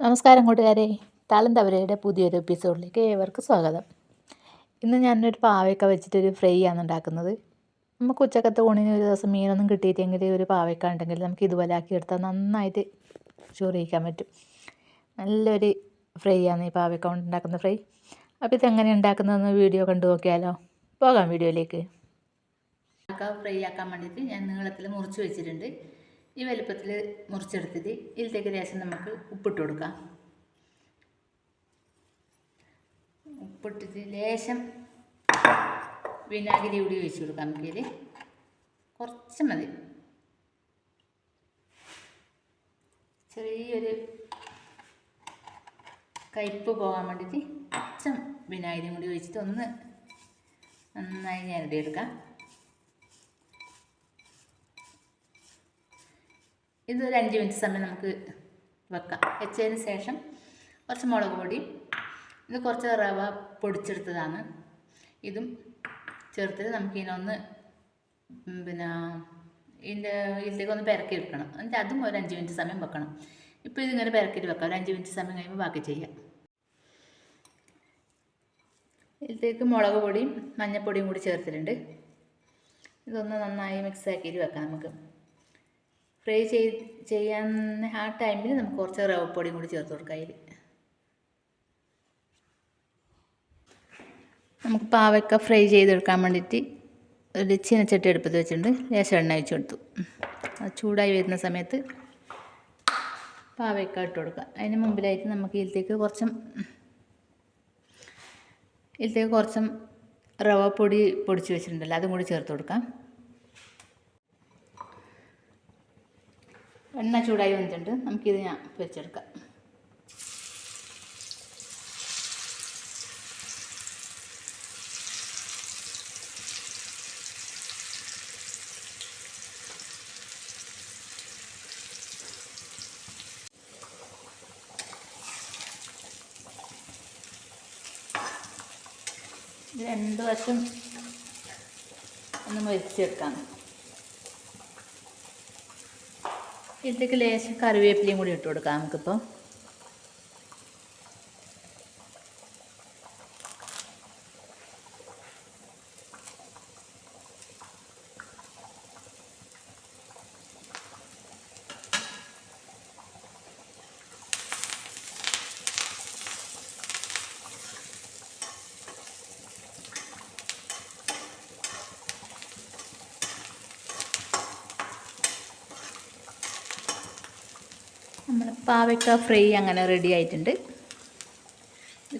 നമസ്കാരം കൂട്ടുകാരെ. താളന്തവരയുടെ പുതിയൊരു എപ്പിസോഡിലേക്ക് ഏവർക്കും സ്വാഗതം. ഇന്ന് ഞാനൊരു പാവയ്ക്ക വെച്ചിട്ടൊരു ഫ്രൈ ആണ് ഉണ്ടാക്കുന്നത്. നമുക്ക് ഉച്ചക്കത്തെ ഊണിന് ഒരു ദിവസം മീനൊന്നും കിട്ടിയിട്ടെങ്കിൽ ഒരു പാവയ്ക്ക ഉണ്ടെങ്കിൽ നമുക്ക് ഇതുപോലെ ആക്കി എടുത്താൽ നന്നായിട്ട് ചോറിയിക്കാൻ പറ്റും. നല്ലൊരു ഫ്രൈ ആണ് ഈ പാവയ്ക്ക കൊണ്ട് ഉണ്ടാക്കുന്ന ഫ്രൈ. അപ്പോൾ ഇതെങ്ങനെ ഉണ്ടാക്കുന്നതെന്ന് വീഡിയോ കണ്ടു നോക്കിയാലോ. പോകാം വീഡിയോയിലേക്ക്. ഫ്രൈ ആക്കാൻ വേണ്ടിയിട്ട് ഞാൻ നീളത്തിൽ മുറിച്ച് വെച്ചിട്ടുണ്ട്. ഈ വലുപ്പത്തിൽ മുറിച്ചെടുത്തിട്ട് ഇതിലേക്ക് ലേശം നമുക്ക് ഉപ്പിട്ട് കൊടുക്കാം. ഉപ്പിട്ടിട്ട് ലേശം വിനാഗിരി കൂടി ഒഴിച്ച് കൊടുക്കാം നമുക്കിതിൽ കുറച്ച് മതി. ചെറിയൊരു കയ്പ്പ് പോകാൻ വേണ്ടിയിട്ട് കുറച്ച് വിനാഗിരിയും കൂടി ഒഴിച്ചിട്ട് ഒന്ന് നന്നായി ഞരടിയെടുക്കാം. ഇത് ഒരു അഞ്ച് മിനിറ്റ് സമയം നമുക്ക് വെക്കാം. വെച്ചതിന് ശേഷം കുറച്ച് മുളക് പൊടി ഇത് കുറച്ച് റവ പൊടിച്ചെടുത്തതാണ്. ഇതും ചേർത്തിട്ട് നമുക്കിതിനൊന്ന് പിന്നെ ഇതിന്റെ ഇതിലേക്ക് ഒന്ന് പെരക്കി വെക്കണം എന്നിട്ട് അതും ഒരു അഞ്ച് മിനിറ്റ് സമയം വെക്കണം. ഇപ്പോൾ ഇതിങ്ങനെ പെരക്കിയിട്ട് വെക്കാം. ഒരു അഞ്ച് മിനിറ്റ് സമയം കഴിയുമ്പോൾ ബാക്കി ചെയ്യാം. ഇതിലേക്ക് മുളക് പൊടിയും മഞ്ഞൾപ്പൊടിയും കൂടി ചേർത്തിട്ടുണ്ട്. ഇതൊന്ന് നന്നായി മിക്സ് ആക്കിയിട്ട് വെക്കാം നമുക്ക്. ഫ്രൈ ചെയ് ചെയ്യാൻ ആ ടൈമിൽ നമുക്ക് കുറച്ച് റവപ്പൊടിയും കൂടി ചേർത്ത് കൊടുക്കാം അതിൽ നമുക്ക് പാവയ്ക്ക ഫ്രൈ ചെയ്തെടുക്കാൻ വേണ്ടിയിട്ട് ഒരു ചീനച്ചട്ടി എടുപ്പത്ത് വെച്ചിട്ടുണ്ട്. ലേശം എണ്ണ ഒഴിച്ചു കൊടുത്തു. അത് ചൂടായി വരുന്ന സമയത്ത് പാവയ്ക്ക ഇട്ട് കൊടുക്കുക. അതിന് മുമ്പിലായിട്ട് നമുക്ക് ഇതിലേക്ക് കുറച്ചും ഇതിലേക്ക് കുറച്ചും റവ പൊടി പൊടിച്ച് വെച്ചിട്ടുണ്ടല്ലോ അതും കൂടി ചേർത്ത് കൊടുക്കാം. എണ്ണ ചൂടായി വന്നിട്ടുണ്ട്. നമുക്കിത് ഞാൻ പൊരിച്ചെടുക്കാം. രണ്ട് വശം ഒന്ന് മരിച്ചെടുക്കാം. ഇതിലേക്ക് ലേശം കറിവേപ്പിലയും കൂടി ഇട്ട് കൊടുക്കാം നമുക്കിപ്പോൾ നമ്മൾ പാവയ്ക്ക ഫ്രൈ അങ്ങനെ റെഡി ആയിട്ടുണ്ട്. ഇത്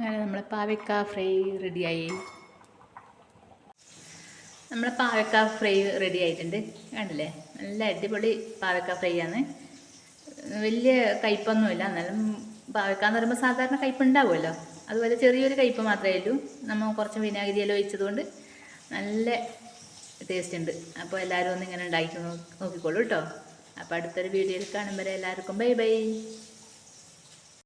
അങ്ങനെ നമ്മളെ പാവയ്ക്ക ഫ്രൈ റെഡിയായി. നമ്മളെ പാവയ്ക്ക ഫ്രൈ റെഡി ആയിട്ടുണ്ട് കണ്ടില്ലേ? നല്ല അടിപൊളി പാവയ്ക്ക ഫ്രൈ ആണ് വലിയ കയ്പൊന്നുമില്ല. എന്നാലും പാവയ്ക്ക എന്ന് പറയുമ്പോൾ സാധാരണ കയ്പ് ഉണ്ടാവുമല്ലോ അതുപോലെ ചെറിയൊരു കയ്പ് മാത്രമേ ഉള്ളൂ. നമ്മൾ കുറച്ച് വിനാഗിരിയെല്ലാം ഒഴിച്ചതുകൊണ്ട് നല്ല ടേസ്റ്റ് ഉണ്ട്. അപ്പോൾ എല്ലാവരും ഒന്ന് ഇങ്ങനെ ഉണ്ടാക്കി നോക്കിക്കോളൂ കേട്ടോ. അപ്പോൾ അടുത്തൊരു വീഡിയോയിൽ കാണുമ്പോൾ എല്ലാവർക്കും. Bye bye.